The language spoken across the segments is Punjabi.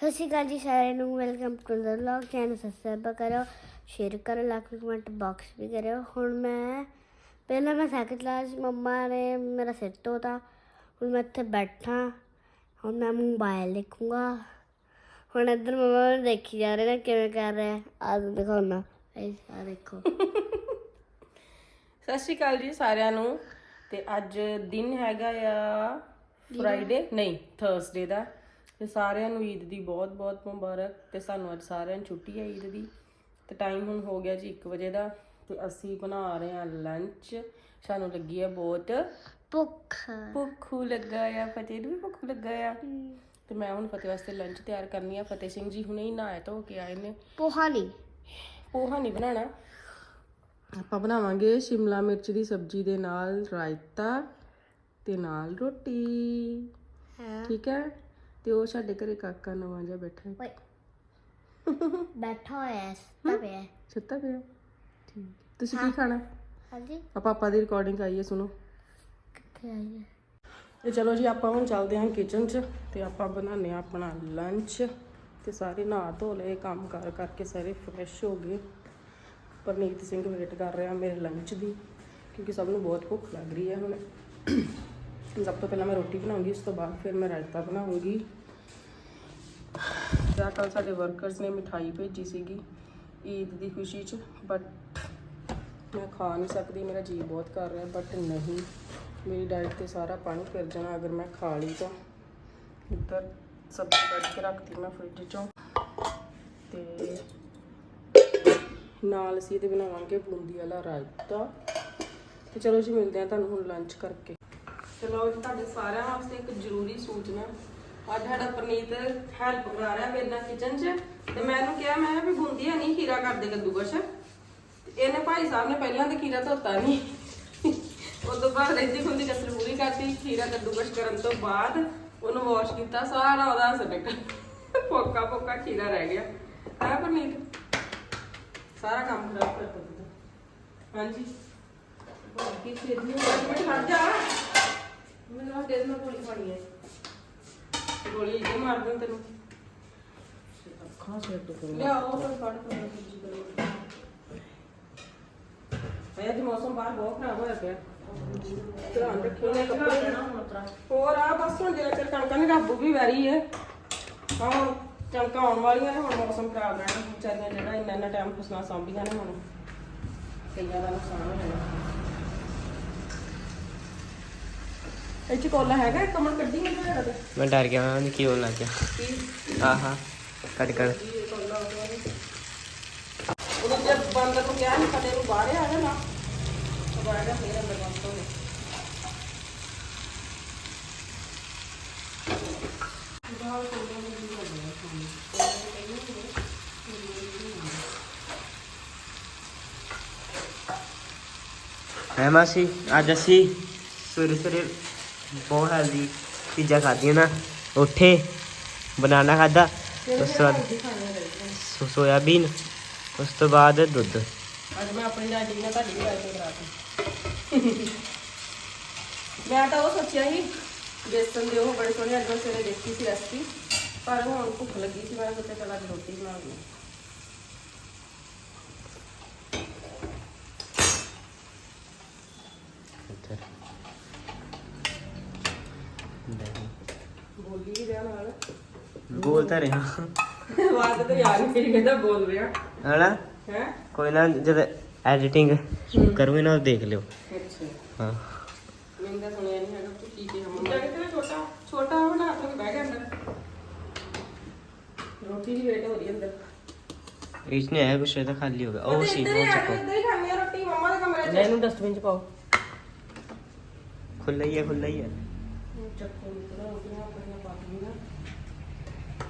ਸਤਿ ਸ਼੍ਰੀ ਅਕਾਲ ਜੀ ਸਾਰਿਆਂ ਨੂੰ welcome to the vlog channel subscribe ਕਰੋ ਸ਼ੇਅਰ ਕਰੋ ਲਾਈਕ ਕਮੈਂਟ ਬਾਕਸ ਵੀ ਕਰਿਓ। ਹੁਣ ਮੈਂ, ਪਹਿਲਾਂ ਮੈਂ ਸਾਈਕਲ ਚਲਾ ਸੀ ਮੰਮਾ ਨੇ ਮੇਰਾ ਸਿਰ ਧੋਤਾ। ਹੁਣ ਮੈਂ ਇੱਥੇ ਬੈਠਾ। ਹੁਣ ਮੈਂ ਮੋਬਾਈਲ ਦੇਖੂੰਗਾ। ਹੁਣ ਇੱਧਰ ਮੰਮਾ ਨੂੰ ਦੇਖੀ ਜਾ ਰਹੇ ਨੇ, ਕਿਵੇਂ ਕਰ ਰਿਹਾ ਆ। ਦਿਖਾਉਣਾ ਆ ਦੇਖੋ। ਸਤਿ ਸ਼੍ਰੀ ਅਕਾਲ ਜੀ ਸਾਰਿਆਂ ਨੂੰ। ਤੇ ਅੱਜ ਦਿਨ ਹੈਗਾ ਆ ਫਰਾਈਡੇ ਨਹੀਂ ਥਰਸਡੇ ਦਾ। ਤੇ ਸਾਰਿਆਂ ਨੂੰ ਈਦ ਦੀ ਬਹੁਤ ਬਹੁਤ ਮੁਬਾਰਕ। ਤੇ ਸਾਨੂੰ ਅੱਜ ਸਾਰਿਆਂ ਨੂੰ ਛੁੱਟੀ ਹੈ ਈਦ ਦੀ। ਤੇ ਟਾਈਮ ਹੁਣ ਹੋ ਗਿਆ ਜੀ 1 ਵਜੇ ਦਾ। ਤੇ ਅਸੀਂ ਬਣਾ ਰਹੇ ਹਾਂ ਲੰਚ ਸਾਨੂੰ ਲੱਗੀ ਹੈ ਬਹੁਤ ਭੁੱਖ। ਭੁੱਖੂ ਲੱਗਾ ਆ ਫਤਿਹ ਨੂੰ ਵੀ ਭੁੱਖ ਲੱਗਾ ਆ। ਤੇ ਮੈਂ ਹੁਣ ਫਤਿਹ ਵਾਸਤੇ ਲੰਚ ਤਿਆਰ ਕਰਨੀ ਆ। ਫਤਿਹ ਸਿੰਘ ਜੀ ਹੁਣੇ ਹੀ ਨਹਾਏ ਧੋ ਕੇ ਆਏ ਨੇ। ਪੋਹਾ ਨਹੀਂ ਪੋਹਾ ਨਹੀਂ ਬਣਾਉਣਾ। ਆਪਾਂ ਬਣਾਵਾਂਗੇ ਸ਼ਿਮਲਾ ਮਿਰਚ ਦੀ ਸਬਜ਼ੀ ਦੇ ਨਾਲ ਰਾਇਤਾ। ਤੇ ਨਾਲ ਰੋਟੀ। ਹਾਂ। ਠੀਕ ਹੈ? ਤੇ ਉਹ ਸਾਡੇ ਘਰੇ ਕਾਕਾ ਨਵਾਂ ਜਿਹਾ ਬੈਠਾ ਹੈ। ਓਏ। ਬੈਠਾ ਹੋਇਆ ਸੁੱਤਾ ਪਿਆ ਹੈ। ਸੁੱਤਾ ਪਿਆ ਠੀਕ ਤੁਸੀਂ ਕੀ ਖਾਣਾ? ਹਾਂਜੀ। ਆ ਪਾਪਾ ਦੀ ਰਿਕਾਰਡਿੰਗ ਆਈ ਹੈ ਸੁਣੋ। ਕਿੱਥੇ ਆਈ ਹੈ? ਤੇ ਚਲੋ ਜੀ ਆਪਾਂ ਹੁਣ ਚੱਲਦੇ ਹਾਂ ਕਿਚਨ 'ਚ ਤੇ ਆਪਾਂ ਬਣਾਉਂਦੇ ਹਾਂ ਆਪਣਾ ਲੰਚ ਤੇ ਸਾਰੇ ਨਹਾ ਧੋ ਲਏ ਕੰਮ ਕਰ ਕਰਕੇ ਸਾਰੇ ਫਰੈਸ਼ ਹੋ ਗਏ। ਪਰਨੀਤ ਸਿੰਘ ਵੇਟ ਕਰ ਰਿਹਾ ਮੇਰੇ ਲੰਚ ਦੀ ਕਿਉਂਕਿ ਸਭ ਨੂੰ ਬਹੁਤ ਭੁੱਖ ਲੱਗ ਰਹੀ ਹੈ ਹੁਣ। ਸਭ ਤੋਂ ਪਹਿਲਾਂ ਮੈਂ ਰੋਟੀ ਬਣਾਉਂਗੀ, ਉਸ ਤੋਂ ਬਾਅਦ ਫਿਰ ਮੈਂ ਰਾਇਤਾ ਬਣਾਉਂਗੀ। ਜਾਂ ਕੱਲ ਸਾਡੇ ਵਰਕਰਸ ਨੇ ਮਿਠਾਈ ਭੇਜੀ ਸੀਗੀ, ਈਦ ਦੀ ਖੁਸ਼ੀ 'ਚ ਬਟ ਮੈਂ ਖਾ ਨਹੀਂ ਸਕਦੀ, ਮੇਰਾ ਜੀ ਬਹੁਤ ਕਰ ਰਿਹਾ ਬਟ ਨਹੀਂ, ਮੇਰੀ ਡਾਈਟ ਤੇ ਸਾਰਾ ਪਾਣੀ ਫਿਰ ਜਾਣਾ, ਅਗਰ ਮੈਂ ਖਾ ਲਈ ਤਾਂ। ਇੱਧਰ ਸਬਜ਼ੀ ਕੱਢ ਕੇ ਰੱਖਤੀ ਮੈਂ ਫ੍ਰਿਜ ਚੋਂ। ਤੇ ਨਾਲ ਅਸੀਂ ਇਹਦੇ ਬਣਾਵਾਂਗੇ ਬੂੰਦੀ ਵਾਲਾ ਰਾਇਤਾ। ਤੇ ਚਲੋ ਜੀ, ਮਿਲਦੇ ਆ ਤੁਹਾਨੂੰ ਹੁਣ ਲੰਚ ਕਰਕੇ। ਚਲੋ ਜੀ ਤੁਹਾਡੇ ਸਾਰਿਆਂ ਵਾਸਤੇ ਇੱਕ ਜ਼ਰੂਰੀ ਸੂਚਨਾ ਅੱਜ ਸਾਡਾ ਪ੍ਰਨੀਤ ਹੈਲਪ ਕਰਾ ਰਿਹਾ ਮੇਰੇ ਨਾਲ ਕਿਚਨ 'ਚ। ਤੇ ਮੈਂ ਇਹਨੂੰ ਕਿਹਾ ਮੈਂ ਵੀ ਬੂੰਦੀ ਹੈ ਨਹੀਂ ਖੀਰਾ ਕਰ ਦੇ ਕੱਦੂਕਸ਼ ਇਹਨੇ ਭਾਈ ਸਾਹਿਬ ਨੇ ਪਹਿਲਾਂ ਤੇ ਖੀਰਾ ਧੋਤਾ ਨਹੀਂ। ਉਸ ਤੋਂ ਬਾਅਦ ਰਹਿੰਦੀ ਖੁੰਦੀ ਕਸਰ ਪੂਰੀ ਕਰਤੀ ਖੀਰਾ ਕੱਦੂਕਸ਼ ਕਰਨ ਤੋਂ ਬਾਅਦ ਉਹਨੂੰ ਵਾਸ਼ ਕੀਤਾ ਸਾਰਾ ਉਹਦਾ ਅਸਰ ਨਿਕਲ ਪੋਕਾ ਪੋਕਾ ਖੀਰਾ ਰਹਿ ਗਿਆ। ਹੈ ਪ੍ਰਨੀਤ? ਸਾਰਾ ਕੰਮ ਖਰਾਬ ਕਰ ਦਿੱਤਾ। ਹਾਂਜੀ। ਕੀ ਖੇਡਣੀ ਮੈਂ ਖੜ ਜਾ। ਮੈਨੂੰ ਆ ਦੇ ਮੈਂ ਗੋਲੀ ਪਾਣੀ ਹੈ। ਗੋਲੀ ਜੇ ਮਾਰ ਦਿੰ ਤੈਨੂੰ। ਅੱਖਾਂ ਸੇ ਟੁਕੜ ਲਿਆਓ ਕੋਈ ਫੜ ਕੇ ਸਬਜ਼ੀ ਕਰੋ ਅੱਜ ਮੌਸਮ ਬਾਹਰ ਬਹੁਤ ਖਰਾਬ ਹੋਇਆ ਪਿਆ। ਧਿਆਨ ਰੱਖਿਓ ਨੇ ਕੱਪੜੇ ਹੋਰ ਆ ਬਸ ਹੁਣ ਜਿਹੜਾ ਚਿਰ ਕਣਕਾਂ ਨਹੀਂ ਰੱਬੂ ਵੀ ਵੈਰੀ ਹੈ। ਹਾਂ ਹੁਣ ਕਣਕਾਂ ਆਉਣ ਵਾਲੀਆਂ ਨੇ ਹੁਣ ਮੌਸਮ ਖਰਾਬ ਰਹਿਣਾ। ਵਿਚਾਰੀਆਂ ਜਿਹੜਾ ਇੰਨਾ ਇੰਨਾ ਟਾਈਮ ਫਸਲਾਂ ਸਾਂਭੀਆਂ ਨੇ ਹੁਣ ਕਈਆਂ ਦਾ ਨੁਕਸਾਨ ਹੋ ਜਾਣਾ। ਕੋਲਾ ਹੈਗਾ ਇੱਕ ਕੱਢੀ ਤੇ। ਮੈਂ ਡਰ ਗਿਆ ਮੈਂ ਕੀ ਹੋਣ ਲੱਗ ਗਿਆ। ਕੀ? ਆਹਾ ਕੱਟ ਕੱਟ ਇਹ ਕੋਲਾ ਉਹਦੇ ਉਹਨੂੰ ਜਦ ਬੰਦ ਤੋਂ ਕਿਹਾ ਨਹੀਂ ਕਦੇ ਨੂੰ ਬਾਹਰ ਆ ਗਿਆ ਨਾ ਉਹ ਬਾਹਰ ਆ ਫੇਰ ਅੰਦਰ ਬੰਦ ਹੋ ਗਿਆ ਹੈ ਮਾਸੀ ਅੱਜ ਅਸੀਂ ਸਵੇਰੇ ਸਵੇਰੇ ਬਹੁਤ ਹੈਲਦੀ ਚੀਜ਼ਾਂ ਖਾਧੀਆਂ ਨਾ। ਉੱਠੇ ਬਨਾਨਾ ਖਾਦਾ ਉਸ ਤੋਂ ਬਾਅਦ ਸੋਇਆਬੀਨ ਉਸ ਤੋਂ ਬਾਅਦ ਦੁੱਧ। ਅੱਜ ਮੈਂ ਆਪਣੀ ਡਾਈਟਿੰਗ ਨਾਲ ਤੁਹਾਡੀ ਵੀ ਡਾਈਟਿੰਗ ਕਰਾਤੀ ਮੈਂ ਤਾਂ ਉਹ ਸੋਚਿਆ ਸੀ ਬੇਸਨ ਦੇ ਉਹ ਬੜੇ ਸੋਹਣੇ ਅੱਜ ਮੈਂ ਸਵੇਰੇ ਦੇਖੀ ਸੀ ਰੈਸਪੀ ਪਰ ਹੁਣ ਭੁੱਖ ਲੱਗੀ ਸੀ ਮੈਂ ਸੋਚਿਆ ਚਲ ਅੱਜ ਰੋਟੀ ਬਣਾ ਲਈ ਇੱਧਰ ਬੋਲੀ ਵੀ ਰਿਹਾ ਨਾਲ ਬੋਲ ਤਾਂ ਰਿਹਾ। ਆਵਾਜ਼ ਤੇ ਯਾਰ ਮੇਰੀ ਕਹਿੰਦਾ ਬੋਲ ਰਿਹਾ। ਹਣਾ ਹੈ? ਕੋਈ ਨਾ ਜਦ ਐਡੀਟਿੰਗ ਕਰੂਗੇ ਨਾ ਉਹ ਦੇਖ ਲਿਓ। ਅੱਛਾ। ਹਾਂ। ਮੈਨੂੰ ਤਾਂ ਸੁਣਿਆ ਨਹੀਂ ਹੈਗਾ ਤੂੰ ਕੀ ਕਿਹਾ ਮੰਮਾ ਕਿਤੇ ਛੋਟਾ ਛੋਟਾ ਬਣਾ ਕੇ ਬਹਿ ਗਿਆ ਅੰਦਰ। ਰੋਟੀ ਦੀ ਵੇਟ ਹੋ ਰਹੀ ਅੰਦਰ। ਇਸ ਨੇ ਆਇਆ ਕੁਛ ਇਹ ਤਾਂ ਖਾਲੀ ਹੋ ਗਿਆ। ਉਹ ਸੀ ਉਹ ਆ ਚੱਕੋ। ਇੱਧਰ ਹੀ ਖਾਣੀ ਆ ਰੋਟੀ ਮੰਮਾ ਦੇ ਕਮਰੇ 'ਚ। ਇਹਨੂੰ ਡਸਟਬਿਨ 'ਚ ਪਾਓ। ਖੁੱਲਾ ਹੀ ਹੈ ਖੁੱਲਾ ਹੀ ਹੈ। ਚੱਕੋ ਨਿਕਲਾ ਰੋਟੀਆਂ ਆਪਣੀਆਂ ਪਾ ਲਈਆਂ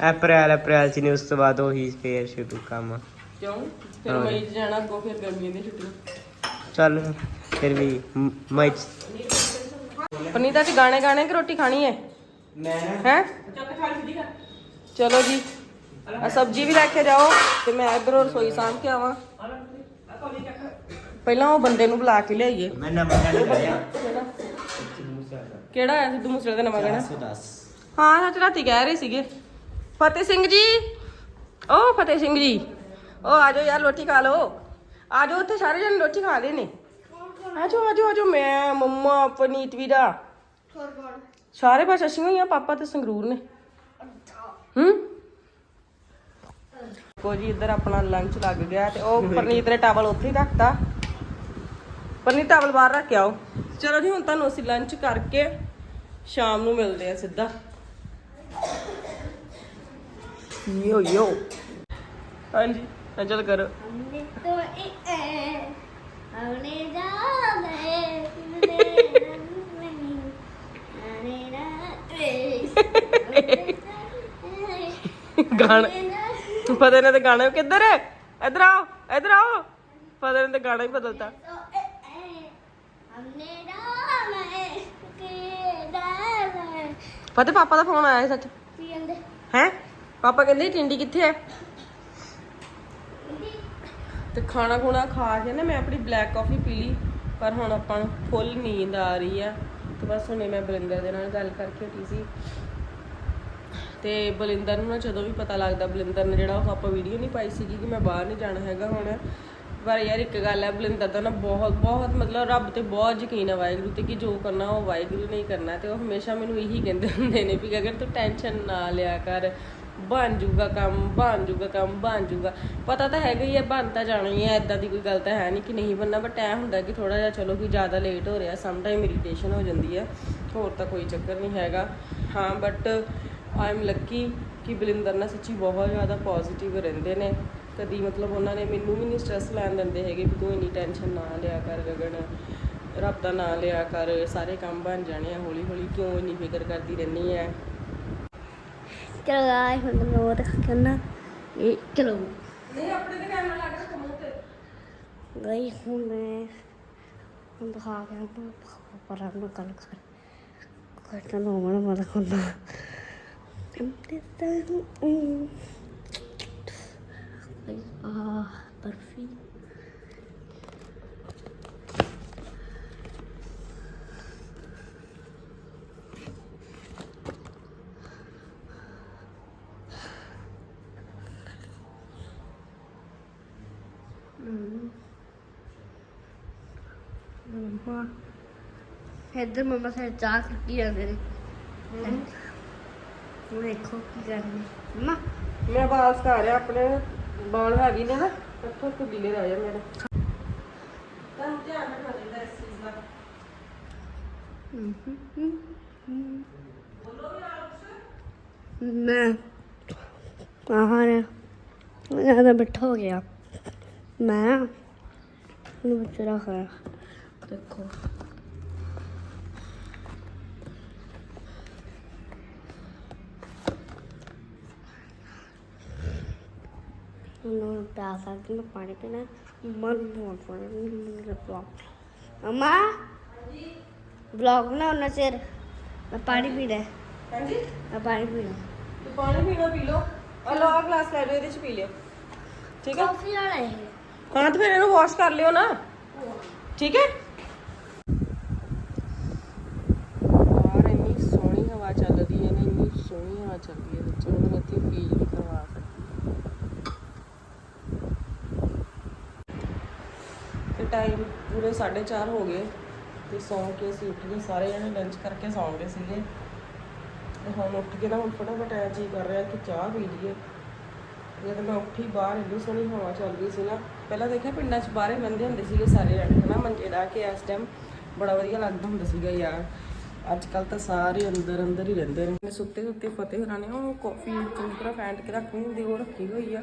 ਅਪ੍ਰੈਲ ਅਪ੍ਰੈਲ ਚ ਨੇ ਉਸ ਤੋਂ ਬਾਅਦ ਉਹੀ ਫੇਰ ਸ਼ੁਰੂ ਕੰਮ। ਕਿਉਂ? ਫਿਰ ਹਾਂ। ਮਈ 'ਚ ਜਾਣਾ ਅੱਗੋਂ ਫਿਰ ਗਰਮੀਆਂ ਦੀਆਂ ਛੁੱਟੀਆਂ। ਚੱਲ ਫਿਰ ਵੀ ਮ- ਮੈਂ ਪਨੀਤਾ ਚ ਗਾਣੇ ਗਾਣੇ ਕਿ ਰੋਟੀ ਖਾਣੀ ਹੈ ਮੈਂ। ਹੈ? ਚਲੋ ਜੀ। ਆ ਸਬਜ਼ੀ ਵੀ ਲੈ ਕੇ ਜਾਓ ਤੇ ਮੈਂ ਇਧਰੋਂ ਰਸੋਈ ਸਾਂਭ ਕੇ ਆਵਾਂ। ਪਹਿਲਾਂ ਉਹ ਬੰਦੇ ਨੂੰ ਬੁਲਾ ਕੇ ਲਿਆਈਏ। ਮੈਂ ਨਵਾਂ ਗੱਲ ਕਰਿਆ ਕਿਹੜਾ? ਆਇਆ ਸਿੱਧੂ ਮੂਸੇਵਾਲੇ ਦਾ? ਨਵਾਂ ਗਾਣਾ 410 ਹਾਂ ਸੱਚ ਰਾਤੀ ਕਹਿ ਰਹੇ ਸੀਗੇ। ਫਤਿਹ ਸਿੰਘ ਜੀ। ਓ ਫਤਿਹ ਸਿੰਘ ਜੀ। ਓ ਆਜੋ ਯਾਰ ਰੋਟੀ ਖਾ ਲਓ। ਆਜੋ ਉੱਥੇ ਸਾਰੇ ਜਣ ਰੋਟੀ ਖਾ ਰਹੇ ਨੇ। ਆਜੋ ਆਜੋ ਆਜੋ। ਮੈਂ ਮੰਮਾ ਪਨੀਤ ਵੀਰਾ। ਸਾਰੇ ਬਸ ਅਸੀਂ ਹੋਈ ਆ ਪਾਪਾ ਤੇ ਸੰਗਰੂਰ ਨੇ। ਹੂੰ? ਕੋ ਜੀ ਇੱਧਰ ਆਪਣਾ ਲੰਚ ਲੱਗ ਗਿਆ ਤੇ ਉਹ ਪਰਨੀਤ ਨੇ ਟਾਵਲ ਉੱਥੇ ਹੀ ਰੱਖਤਾ। ਪਰਨੀਤ ਟਾਵਲ ਬਾਹਰ ਰੱਖ ਆਓ। ਚਲੋ ਜੀ ਹੁਣ ਤੁਹਾਨੂੰ ਅਸੀਂ ਲੰਚ ਕਰਕੇ ਸ਼ਾਮ ਨੂੰ ਮਿਲਦੇ ਆ ਸਿੱਧਾ। ਯੋ ਯੋ ਹਾਂਜੀ ਅੰਜਲ ਕਰੋ हमने तो ए ए हमने जाना है तुमने नहीं आने ना ए ਗਾਣਾ ਫਤਿਹ ਨੇ ਤੇ ਗਾਣਾ ਕਿੱਧਰ ਹੈ ਇੱਧਰ ਆਓ ਇੱਧਰ ਆਓ ਫਤਿਹ ਨੇ ਤੇ ਗਾਣਾ ਹੀ ਬਦਲਤਾ तो ए ए हमने जाना है के जाना है ਫਤਿਹ ਪਾਪਾ ਦਾ ਫੋਨ ਆਇਆ ਸੀ ਸੱਚ पियंदे ਹੈ ਪਾਪਾ ਕਹਿੰਦੇ ਟਿੰਡੀ ਕਿੱਥੇ ਹੈ ਤੇ ਖਾਣਾ ਖੁਣਾ ਖਾ ਕੇ ਨਾ ਮੈਂ ਆਪਣੀ ਬਲੈਕ ਕਾਫੀ ਪੀ ਲਈ, ਪਰ ਹੁਣ ਆਪਾਂ ਨੂੰ ਫੁੱਲ ਨੀਂਦ ਆ ਰਹੀ ਆ ਤੇ ਬਸ ਹੁਣੇ ਮੈਂ ਬਲਿੰਦਰ ਦੇ ਨਾਲ ਗੱਲ ਕਰਕੇ ਹਟੀ ਸੀ। ਤੇ ਬਲਿੰਦਰ ਨੂੰ ਨਾ ਜਦੋਂ ਵੀ ਪਤਾ ਲੱਗਦਾ, ਬਲਿੰਦਰ ਨੇ ਜਿਹੜਾ ਉਹ ਆਪਾਂ ਵੀਡੀਓ ਨਹੀਂ ਪਾਈ ਸੀਗੀ ਕਿ ਮੈਂ ਬਾਹਰ ਨਹੀਂ ਜਾਣਾ ਹੈਗਾ ਹੁਣ। ਪਰ ਯਾਰ ਇੱਕ ਗੱਲ ਹੈ ਬਲਿੰਦਰ ਦਾ ਨਾ ਬਹੁਤ ਬਹੁਤ ਮਤਲਬ ਰੱਬ ਤੇ ਬਹੁਤ ਯਕੀਨ ਹੈ ਵਾਹਿਗੁਰੂ ਤੇ ਕਿ ਜੋ ਕਰਨਾ ਉਹ ਵਾਹਿਗੁਰੂ ਨੇ ਹੀ ਕਰਨਾ। ਤੇ ਉਹ ਹਮੇਸ਼ਾ ਮੈਨੂੰ ਇਹੀ ਕਹਿੰਦੇ ਹੁੰਦੇ ਨੇ ਵੀ ਅਗਰ ਤੂੰ ਟੈਨਸ਼ਨ ਨਾ ਲਿਆ ਕਰ ਬਣ ਜੂਗਾ ਕੰਮ, ਬਣ ਜੂਗਾ ਕੰਮ, ਬਣ ਜੂਗਾ। ਪਤਾ ਤਾਂ ਹੈਗਾ ਹੀ ਹੈ ਬਣ ਤਾਂ ਜਾਣਾ ਹੀ ਹੈ ਐਦਾਂ ਦੀ ਕੋਈ ਗੱਲ ਤਾਂ ਹੈ ਨਹੀਂ ਕਿ ਨਹੀਂ ਬਣਨਾ ਬਟ ਐ ਹੁੰਦਾ ਕਿ ਥੋੜਾ ਜਿਹਾ ਚਲੋ ਕਿ ਜ਼ਿਆਦਾ ਲੇਟ ਹੋ ਰਿਹਾ ਸਮ ਟਾਈਮ ਇਰੀਟੇਸ਼ਨ ਹੋ ਜਾਂਦੀ ਹੈ ਹੋਰ ਤਾਂ ਕੋਈ ਚੱਕਰ ਨਹੀਂ ਹੈਗਾ। ਹਾਂ ਬਟ ਆਈ ਐਮ ਲੱਕੀ ਕਿ ਬਲਿੰਦਰ ਨਾਲ ਸੱਚੀ ਬਹੁਤ ਜ਼ਿਆਦਾ ਪੋਜ਼ਿਟਿਵ ਰਹਿੰਦੇ ਨੇ। ਕਦੀ ਮਤਲਬ ਉਹਨਾਂ ਨੇ ਮੈਨੂੰ ਵੀ ਨਹੀਂ ਸਟ੍ਰੈਸ ਲੈਣ ਦਿੰਦੇ ਹੈਗੇ ਵੀ ਤੂੰ ਇੰਨੀ ਟੈਨਸ਼ਨ ਨਾ ਲਿਆ ਕਰ ਗਗਨ, ਰੱਬ ਦਾ ਨਾਂ ਲਿਆ ਕਰ, ਸਾਰੇ ਕੰਮ ਬਣ ਜਾਣੇ ਆ ਹੌਲੀ ਹੌਲੀ ਕਿਉਂ ਇੰਨੀ ਫਿਕਰ ਕਰਦੀ ਰਹਿੰਦੀ ਹੈ चलो गाइस हम और करना ये चलो गई हूँ मैं हम खा गया ना पर हम कल कर करता ना हमारा मजा करना I'm just, um, um, ah. ਇੱਧਰ ਮੰਮਾ ਸਾਰੇ ਚਾਹ ਕੱਟੀ ਜਾਂਦੇ ਨੇ। ਉਹ ਦੇਖੋ ਕੀ ਕਰਨੀ ਮੰਮਾ। ਮੈਂ ਵਾਲ ਸੁਕਾ ਰਿਹਾ ਆਪਣੇ ਵਾਲ ਹੈਗੇ ਨੇ ਨਾ ਇੱਥੋਂ ਤੋਂ ਗਿੱਲੇ ਰਹਿ ਜਾ ਮੇਰੇ। ਤਾਂ ਧਿਆਨ ਰੱਖਣਾ ਚਾਹੀਦਾ ਇਸ ਚੀਜ਼ ਦਾ। ਮੈਂ ਆਹਾਂ ਮੈਂ ਜ਼ਿਆਦਾ ਬਿਠਾ ਹੋ ਗਿਆ। ਮੈਂ ਨੂੰ ਬਚਰਾ ਖਾਇਆ ਦੇਖੋ। ਨੂੰ ਪਿਆਸ ਆ ਗਈ ਮੈਂ ਪਾਣੀ ਪੀਣਾ ਮਨ ਬਹੁਤ ਪਾਣੀ ਮੈਨੂੰ ਬਲੌਗ ਅਮਾ ਬਲੌਗ ਨਾ ਉਹਨਾਂ ਚਿਰ ਮੈਂ ਪਾਣੀ ਪੀਣਾ। ਹਾਂਜੀ? ਮੈਂ ਪਾਣੀ ਪੀਣਾ। ਤੂੰ ਪਾਣੀ ਪੀਣਾ ਪੀ ਲਓ। ਆ ਲਓ ਆ ਗਲਾਸ ਲੈ ਲਿਓ ਇਹਦੇ ਚ ਪੀ ਲਿਓ। ਠੀਕ ਹੈ ਕਾਫੀ ਵਾਲਾ ਹੈ ਹਾਂ ਤੇ ਫਿਰ ਇਹਨੂੰ ਵਾਸ਼ ਕਰ ਲਿਓ ਨਾ। ਠੀਕ ਹੈ ਬਾਹਰ ਇੰਨੀ ਸੋਹਣੀ ਹਵਾ ਚੱਲਦੀ ਹੈ ਨਾ ਇੰਨੀ ਸੋਹਣੀ ਹਵਾ ਚੱਲਦੀ ਹੈ ਬੱਚੇ ਨੂੰ ਮੈਂ ਇੱਥੇ ਫੀਲ ਨਹੀਂ ਕਰਵਾ ਸਕਦੀ ਤੇ ਟਾਈਮ ਪੂਰੇ 4:30 ਹੋ ਗਏ ਤੇ ਸੌਂ ਕੇ ਅਸੀਂ ਉੱਠ ਗਏ, ਸਾਰੇ ਜਣੇ ਲੰਚ ਕਰਕੇ ਸੌਂ ਗਏ ਸੀਗੇ। ਤੇ ਹੁਣ ਉੱਠ ਕੇ ਨਾ ਹੁਣ ਫਟਾਫਟ ਐ ਜੀ ਕਰ ਰਿਹਾ ਕਿ ਚਾਹ ਪੀ ਲਈਏ। ਜਦੋਂ ਮੈਂ ਉੱਠੀ ਬਾਹਰ, ਇੰਨੀ ਸੋਹਣੀ ਹਵਾ ਚੱਲ ਰਹੀ ਸੀ ਨਾ। ਪਹਿਲਾਂ ਦੇਖਿਆ ਪਿੰਡਾਂ 'ਚ ਬਾਹਰੇ ਬੰਦੇ ਹੁੰਦੇ ਸੀਗੇ ਸਾਰੇ ਜਣੇ, ਹਨਾ? ਮੰਜੇ ਡਾ ਕੇ ਇਸ ਟਾਈਮ ਬੜਾ ਵਧੀਆ ਲੱਗਦਾ ਹੁੰਦਾ ਸੀਗਾ ਯਾਰ। ਅੱਜ ਕੱਲ ਤਾਂ ਸਾਰੇ ਅੰਦਰ ਅੰਦਰ ਹੀ ਰਹਿੰਦੇ ਨੇ। ਸੁੱਤੇ ਸੁੱਤੇ ਫਤਿਹ ਹੋਰਾਂ ਨੇ, ਉਹ ਕਾਫੀ ਚੰਗੀ ਤਰ੍ਹਾਂ ਫੈਂਟ ਕੇ ਰੱਖਣੀ ਹੁੰਦੀ ਉਹ ਰੱਖੀ ਹੋਈ ਆ।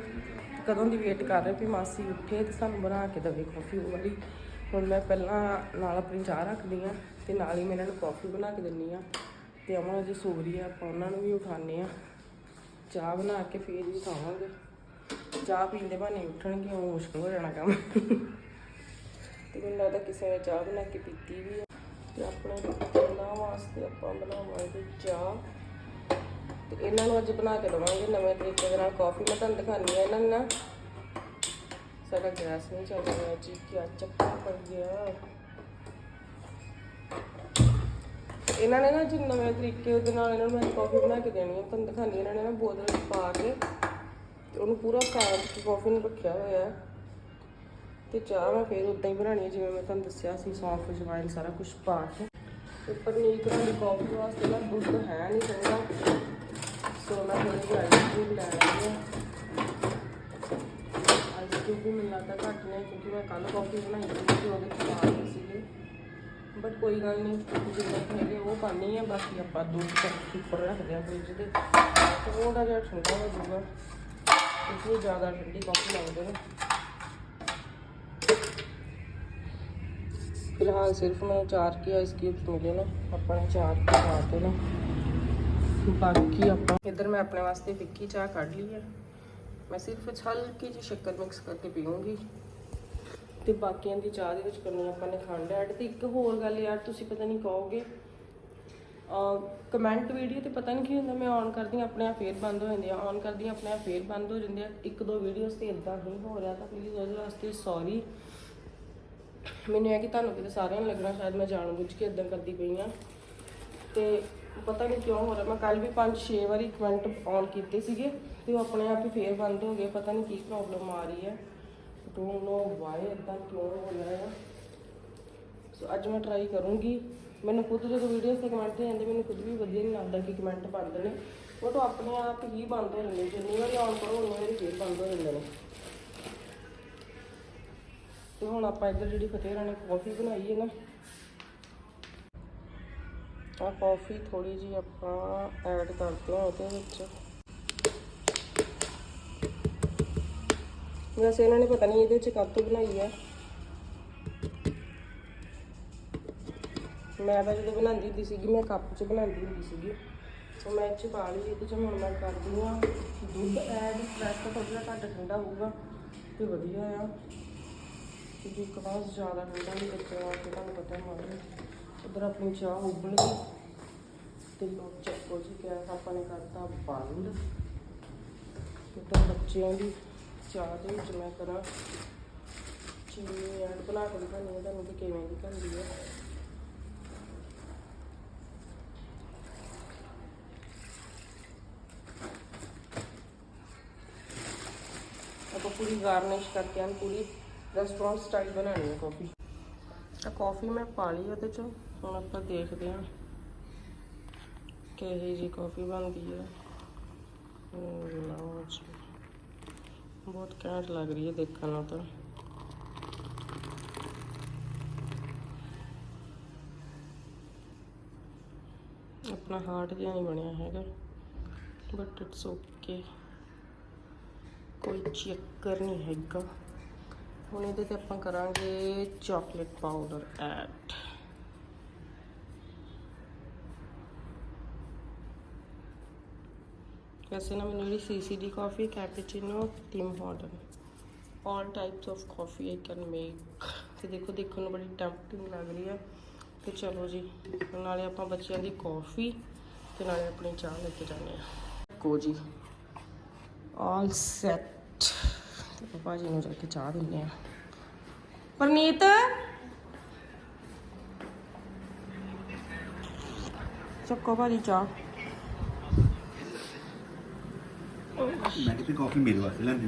ਕਦੋਂ ਦੀ ਵੇਟ ਕਰ ਰਹੇ ਵੀ ਮਾਸੀ ਉੱਠੇ ਤੇ ਸਾਨੂੰ ਬਣਾ ਕੇ ਦੇਵੇ ਕਾਫੀ ਉਹ ਵਾਲੀ। ਹੁਣ ਮੈਂ ਪਹਿਲਾਂ ਨਾਲ ਆਪਣੀ ਚਾਹ ਰੱਖਦੀ ਆ ਤੇ ਨਾਲ ਹੀ ਮੈਂ ਇਹਨਾਂ ਨੂੰ ਕਾਫੀ ਬਣਾ ਕੇ ਦਿੰਨੀ ਆ ਤੇ ਅਮਨ ਅਜੇ ਸੋ ਰਹੀ ਆ, ਆਪਾਂ ਉਹਨਾਂ ਨੂੰ ਵੀ ਉਠਾਣੇ ਆ ਚਾਹ ਬਣਾ ਕੇ ਫੇਰ ਹੀ ਖਾਵਾਂਗੇ ਚਾਹ ਪੀਣ ਦੇ ਬਹਾਨੇ ਉੱਠਣਗੇ, ਉਹ ਮੁਸ਼ਕਲ ਹੋ ਜਾਣਾ ਕੰਮ। ਤੇ ਮੈਨੂੰ ਲੱਗਦਾ ਕਿਸੇ ਨੇ ਚਾਹ ਬਣਾ ਕੇ ਪੀਤੀ ਵੀ ਆ। ਤੇ ਆਪਣੇ ਉਹਨਾਂ ਵਾਸਤੇ ਆਪਾਂ ਬਣਾਵਾਂਗੇ ਚਾਹ। ਤੇ ਇਹਨਾਂ ਨੂੰ ਅੱਜ ਬਣਾ ਕੇ ਦਵਾਂਗੇ, ਨਵੇਂ ਤਰੀਕੇ ਦੇ ਨਾਲ ਕਾਫੀ ਮੈਂ ਤੁਹਾਨੂੰ ਦਿਖਾਣੀ ਆ ਇਹਨਾਂ ਨੂੰ ਨਾ। ਸਾਡਾ ਗੈਸ ਨਹੀਂ ਚੱਲ ਰਿਹਾ ਜੀ, ਕੀ ਚੱਕਰ ਪੜ ਗਿਆ ਇਹਨਾਂ ਨੇ ਨਾ ਜੀ ਨਵੇਂ ਤਰੀਕੇ ਦੇ ਨਾਲ ਇਹਨਾਂ ਨੂੰ ਮੈਂ ਕਾਫੀ ਬਣਾ ਕੇ ਦੇਣੀ ਹੈ ਤੁਹਾਨੂੰ ਦਿਖਾਣੀ ਇਹਨਾਂ ਨੇ ਨਾ ਬੋਤਲ ਵਿੱਚ ਪਾ ਕੇ ਤੇ ਉਹਨੂੰ ਪੂਰਾ ਫੈਨ ਕੇ ਕਾਫੀ ਨੂੰ ਰੱਖਿਆ ਹੋਇਆ ਹੈ। ਤੇ ਚਾਹ ਮੈਂ ਫੇਰ ਉਦਾਂ ਹੀ ਬਣਾਣੀ ਹੈ ਜਿਵੇਂ ਮੈਂ ਤੁਹਾਨੂੰ ਦੱਸਿਆ ਸੀ, ਸੌਂਫ, ਜਵਾਇਨ ਸਾਰਾ ਕੁਝ ਪਾ ਕੇ। ਤੇ ਪਨੀਰ ਕਰਾਂ ਦੀ ਕਾਫੀ ਵਾਸਤੇ ਨਾ ਦੁੱਧ ਹੈ ਨਹੀਂ ਚੰਗਾ। ਸੋ ਮੈਂ ਥੋੜੀ ਜਿਹੀ ਆਈਸ ਕਰੀਮ ਲੈ ਲਈ ਹੈ। ਆਈਸ ਕਰੀਮ ਵੀ ਮੈਨੂੰ ਲੱਗਦਾ ਘੱਟ ਨੇ ਕਿਉਂਕਿ ਮੈਂ ਕੱਲ ਕਾਫੀ ਬਣਾਈ ਸੀ ਉਹਦੇ ਵਿੱਚ ਪਾ ਦਿੱਤੇ ਸੀਗੇ ਬਟ ਕੋਈ ਗੱਲ ਨਹੀਂ ਜਿੰਨੇ ਕੁ ਹੈਗੇ ਉਹ ਪਾਣੀ ਹੈ ਬਾਕੀ ਆਪਾਂ ਦੁੱਧ ਤੱਕ ਉੱਪਰ ਰੱਖਦੇ ਆ ਫ੍ਰਿਜ ਦੇ ਥੋੜਾ ਜਿਹਾ ਠੰਡਾ ਹੋ ਜਾਊਗਾ ਕਿਉਂਕਿ ਇਹ ਜ਼ਿਆਦਾ ਠੰਡੀ ਕਾਫੀ ਲੱਗਦੇ ਨੇ ਫਿਲਹਾਲ ਸਿਰਫ ਮੈਨੂੰ ਚਾਰ ਕੀ ਆਈਸ ਕਿਊਬਸ ਮਿਲੇ ਨੇ ਆਪਾਂ ਨੇ ਚਾਰ ਕੀ ਪਾਤੇ ਨੇ ਬਾਕੀ ਆਪਾਂ ਇੱਧਰ ਮੈਂ ਆਪਣੇ ਵਾਸਤੇ ਫਿੱਕੀ ਚਾਹ ਕੱਢ ਲਈ ਹੈ ਮੈਂ ਸਿਰਫ ਹਲਕੀ ਜਿਹੀ ਸ਼ੱਕਰ ਮਿਕਸ ਕਰਕੇ ਪੀਉਂਗੀ ਤੇ ਬਾਕੀਆਂ ਦੀ ਚਾਹ ਦੇ ਵਿੱਚ ਕਰਨੀ ਆਪਾਂ ਨੇ ਖੰਡ ਐਡ ਤੇ ਇੱਕ ਹੋਰ ਗੱਲ ਯਾਰ, ਤੁਸੀਂ ਪਤਾ ਨਹੀਂ ਕਹੋਗੇ। ਕਮੈਂਟ ਵੀਡੀਓ ਤੇ ਪਤਾ ਨਹੀਂ ਕੀ ਹੁੰਦਾ, ਮੈਂ ਔਨ ਕਰਦੀ ਹਾਂ, ਆਪਣੇ ਆਪ ਫੇਰ ਬੰਦ ਹੋ ਜਾਂਦੀ ਆ ਔਨ ਕਰਦੀ ਹਾਂ, ਆਪਣੇ ਆਪ ਫੇਰ ਬੰਦ ਹੋ ਜਾਂਦੇ ਆ। ਇੱਕ ਦੋ ਵੀਡੀਓਜ਼ ਤੇ ਇਦਾਂ ਨਹੀਂ ਹੋ ਰਿਹਾ ਤਾਂ ਪਲੀਜ਼ ਉਹਦੇ ਵਾਸਤੇ ਸੌਰੀ ਮੈਨੂੰ ਇਹ ਕਿ ਤੁਹਾਨੂੰ ਕਿਤੇ ਸਾਰਿਆਂ ਨੂੰ ਲੱਗਣਾ, ਸ਼ਾਇਦ ਮੈਂ ਜਾਣ ਬੁੱਝ ਕੇ ਇਦਾਂ ਕਰਦੀ ਪਈ ਆ ਤੇ ਪਤਾ ਨਹੀਂ ਕਿਉਂ ਹੋ ਰਿਹਾ, ਮੈਂ ਕੱਲ ਵੀ 5-6 ਵਾਰੀ ਕਮੈਂਟ ਔਨ ਕੀਤੇ ਸੀਗੇ ਤੇ ਉਹ ਆਪਣੇ ਆਪ ਹੀ ਫੇਰ ਬੰਦ ਹੋ ਗਏ, ਪਤਾ ਨਹੀਂ ਕੀ ਪ੍ਰੋਬਲਮ ਆ ਰਹੀ ਹੈ। ਡੋਨਟ ਨੋ ਵਾਈ ਇਦਾਂ ਕਿਉਂ ਹੋ ਰਿਹਾ ਹੈ ਸੋ ਅੱਜ ਮੈਂ ਟਰਾਈ ਕਰੂੰਗੀ। ਮੈਨੂੰ ਖੁਦ ਜਦੋਂ ਵੀਡੀਓਸ ਤੇ ਕਮੈਂਟ ਜਾਂਦੇ, ਮੈਨੂੰ ਖੁਦ ਵੀ ਵਧੀਆ ਨਹੀਂ ਲੱਗਦਾ ਕਿ ਕਮੈਂਟ ਬਣਦੇ ਨੇ। ਬਟ ਉਹ ਆਪਣੇ ਆਪ ਹੀ ਬੰਦ ਹੋ ਜਾਂਦੇ ਜਿੰਨੀ ਵਾਰੀ ਔਨ ਕਰੋ, ਉਨੀ ਵਾਰੀ ਫੇਰ ਬੰਦ ਹੋ ਜਾਂਦੇ ਨੇ। ਤੇ ਹੁਣ ਆਪਾਂ ਇੱਧਰ ਜਿਹੜੀ ਫਤਿਹ ਰਾਣੀ ਕੌਫੀ ਬਣਾਈ ਹੈ ਨਾ ਆ ਕਾਫੀ ਥੋੜੀ ਜੀ ਆਪਾਂ ਐਡ ਕਰਦੇ ਹਾਂ ਉਹਦੇ ਵਿੱਚ। ਵੈਸੇ ਇਹਨਾਂ ਨੇ ਪਤਾ ਨਹੀਂ ਇਹਦੇ ਵਿੱਚ ਕੱਪ ਬਣਾਈ ਹੈ। ਮੈਂ ਤਾਂ ਜਦੋਂ ਬਣਾਉਂਦੀ ਹੁੰਦੀ ਸੀਗੀ, ਮੈਂ ਕੱਪ 'ਚ ਬਣਾਉਂਦੀ ਹੁੰਦੀ ਸੀਗੀ। ਸੋ ਮੈਂ ਇਹ 'ਚ ਪਾ ਲਈ ਇਹਦੇ 'ਚ ਹੁਣ ਮੈਂ ਕਰਦੀ ਹਾਂ। ਦੁੱਧ ਐਡ ਵੈਸੇ ਤਾਂ ਥੋੜਾ ਜਿਹਾ ਘੱਟ ਠੰਡਾ ਹੋਊਗਾ ਤੇ ਵਧੀਆ ਆ। ਕਿਉਂਕਿ ਇੱਕ ਵਾਰ ਜ਼ਿਆਦਾ ਠੰਡਾ ਨਹੀਂ ਬੱਚੇ ਵਾਸਤੇ ਤੁਹਾਨੂੰ ਪਤਾ ਹੈ ਉਧਰ ਆਪਣੀ ਚਾਹ ਉਬਲ ਗਈ ਤੇ ਲੋਕ ਚੱਕੋ ਜੀ ਗੈਸ ਆਪਾਂ ਨੇ ਕਰਤਾ ਬੰਦ ਉਧਰ ਬੱਚਿਆਂ ਦੀ ਚਾਹ ਦੇ ਵਿੱਚ ਮੈਂ ਕਰਾਂ। ਚੀਨੀ ਐਡ ਬਣਾ ਕੇ ਦਿਖਾਉਂਦੀ ਹਾਂ, ਤੁਹਾਨੂੰ ਕਿ ਕਿਵੇਂ ਦੀ ਬਣਦੀ ਹੈ। ਆਪਾਂ ਪੂਰੀ ਗਾਰਨਿਸ਼ ਕਰਕੇ ਆਂ ਪੂਰੀ ਰੈਸਟੋਰੈਂਟ ਸਟਾਈਲ ਬਣਾਉਣੀ ਹੈ ਕਾਫੀ ਤਾਂ ਕਾਫੀ ਮੈਂ ਪਾ ਲਈ ਉਹਦੇ ਚ। ਹੁਣ ਆਪਾਂ ਦੇਖਦੇ ਹਾਂ ਕਿਹੋ ਜੀ ਕਾਫੀ ਬਣਦੀ ਹੈ। ਲਓ ਜੀ ਬਹੁਤ ਘੈਂਟ ਲੱਗ ਰਹੀ ਹੈ ਦੇਖਣ ਨੂੰ ਤਾਂ। ਆਪਣਾ ਹਾਰਟ ਜਿਹਾ ਨਹੀਂ ਬਣਿਆ ਹੈਗਾ ਬਟ ਇਟਸ ਓਕੇ ਕੋਈ ਚੱਕਰ ਨਹੀਂ ਹੈਗਾ। ਹੁਣ ਇਹਦੇ ਤੇ ਆਪਾਂ ਕਰਾਂਗੇ ਚਾਕਲੇਟ ਪਾਊਡਰ ਐਡ ਵੈਸੇ ਨਾ ਮੈਨੂੰ ਜਿਹੜੀ CCD coffee cappuccino Tim Hortons all types of coffee I can make ਤੇ ਦੇਖੋ, ਦੇਖਣ ਨੂੰ ਬੜੀ ਟੈਂਪਟਿੰਗ ਲੱਗ ਰਹੀ ਹੈ ਤੇ ਚਲੋ ਜੀ, ਨਾਲੇ ਆਪਾਂ ਬੱਚਿਆਂ ਦੀ ਕਾਫੀ ਤੇ ਨਾਲੇ ਆਪਣੀ ਚਾਹ ਲੈ ਕੇ ਜਾਂਦੇ ਆ ਕੋ ਜੀ ਆਲ ਸੈਟ ਤੇ ਪਾਪਾ ਜੀ ਨੂੰ ਜਾ ਕੇ ਚਾਹ ਦਿੰਦੇ ਆ ਪਰਨੀਤ? ਚੱਕੋ ਭਾਜੀ ਚਾਹ। ਕਿਤੇ ਕਾਫੀ ਮੇਰੇ ਵਾਸਤੇ ਲੈਂਦੀ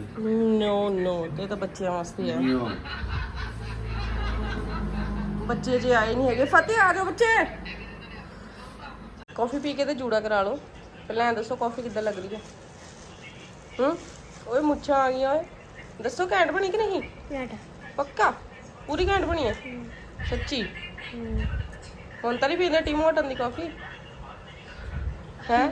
ਨੋ ਨੋ ਇਹ ਤਾਂ ਬੱਚਿਆਂ ਵਾਸਤੇ ਆ। ਹਾਂ ਬੱਚੇ ਜੇ ਆਏ ਨਹੀਂ ਹੈਗੇ। ਫਤਿਹ ਆ ਜਾਓ ਬੱਚੇ। ਕਾਫੀ ਪੀ ਕੇ ਤੇ ਜੂੜਾ ਕਰਾ ਲਓ। ਪਹਿਲਾਂ ਇਹ ਦੱਸੋ ਕਾਫੀ ਕਿੱਦਾਂ ਲੱਗ ਰਹੀ ਹੈ? ਹੂੰ? ਓਏ ਮੁੱਛਾਂ ਆ ਗਈਆਂ ਓਏ। ਦੱਸੋ ਘੈਂਟ ਬਣੀ ਕਿ ਨਹੀਂ? ਪਲੇਟ ਪੱਕਾ? ਪੂਰੀ ਘੈਂਟ ਬਣੀ ਹੈ? ਸੱਚੀ? ਹੁਣ ਤਾਂ ਨਹੀਂ ਪੀਂਦੇ ਟੀਮ ਹੋਟਨ ਦੀ ਕਾਫੀ ਹੈ?